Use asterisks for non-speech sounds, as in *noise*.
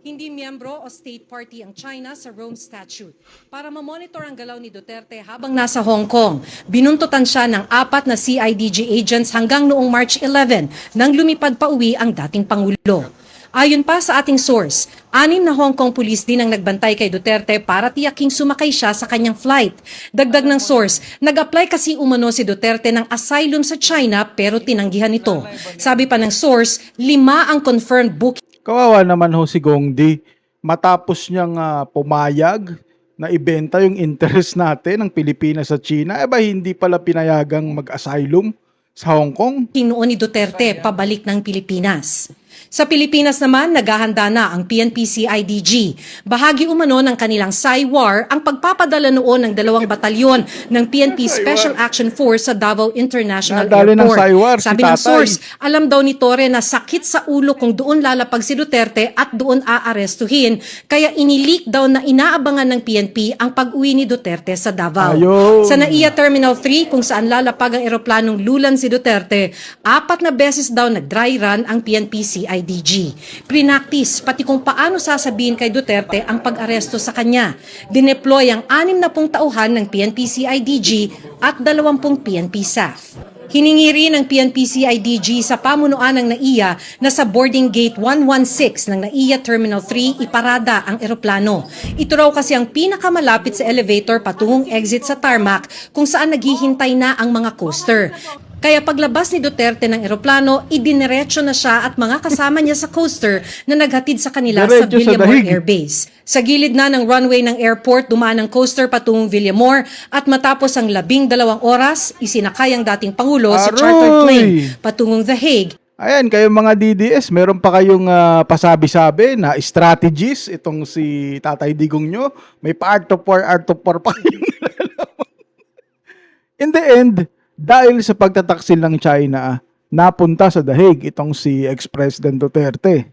Hindi miyembro o state party ang China sa Rome Statute. Para mamonitor ang galaw ni Duterte habang nasa Hong Kong, binuntutan siya ng apat na CIDG agents hanggang noong March 11 nang lumipad pa uwi ang dating Pangulo. Ayon pa sa ating source, anim na Hong Kong police din ang nagbantay kay Duterte para tiyaking sumakay siya sa kanyang flight. Dagdag ng source, nag-apply kasi umano si Duterte ng asylum sa China pero tinanggihan ito. Sabi pa ng source, lima ang confirmed booking Kawawa naman ho si Gongdi. Matapos niyang ah, pumayag na ibenta yung interest natin ng Pilipinas sa China, eh ba hindi pala pinayagang mag-asylum sa Hong Kong? noon ni Duterte pabalik ng Pilipinas. Sa Pilipinas naman, naghahanda na ang PNP-CIDG. Bahagi umano ng kanilang SAIWAR ang pagpapadala noon ng dalawang batalyon ng PNP Special Action Force sa Davao International Nadali ng Airport. SAIWAR si Sabi ng tatay. source, alam daw ni Torre na sakit sa ulo kung doon lalapag si Duterte at doon aarestuhin. Kaya inilik daw na inaabangan ng PNP ang pag-uwi ni Duterte sa Davao. Ayun. Sa NAIA Terminal 3 kung saan lalapag ang eroplanong lulan si Duterte, apat na beses daw nag-dry run ang PNP CIDG. Prinaktis pati kung paano sasabihin kay Duterte ang pag-aresto sa kanya. Dineploy ang anim na pong tauhan ng PNP CIDG at 20 PNP staff. Hiningi rin ng PNP CIDG sa pamunuan ng NAIA na sa boarding gate 116 ng NAIA Terminal 3 iparada ang eroplano. Ito raw kasi ang pinakamalapit sa elevator patungong exit sa tarmac kung saan naghihintay na ang mga coaster. Kaya paglabas ni Duterte ng eroplano, idiniretso na siya at mga kasama niya sa coaster na naghatid sa kanila sa Diretso sa Villamor dahig. Air Base. Sa gilid na ng runway ng airport, dumaan ang coaster patungong Villamor at matapos ang labing dalawang oras, isinakay ang dating Pangulo sa chartered Aroy! plane patungong The Hague Ayan, kayong mga DDS, meron pa kayong ah, pasabi-sabi na strategies itong si Tatay Digong nyo. May pa-art of war, art of war pa kayong. *laughs* In the end, dahil sa pagtataksil ng China, napunta sa dahig itong si ex-President Duterte.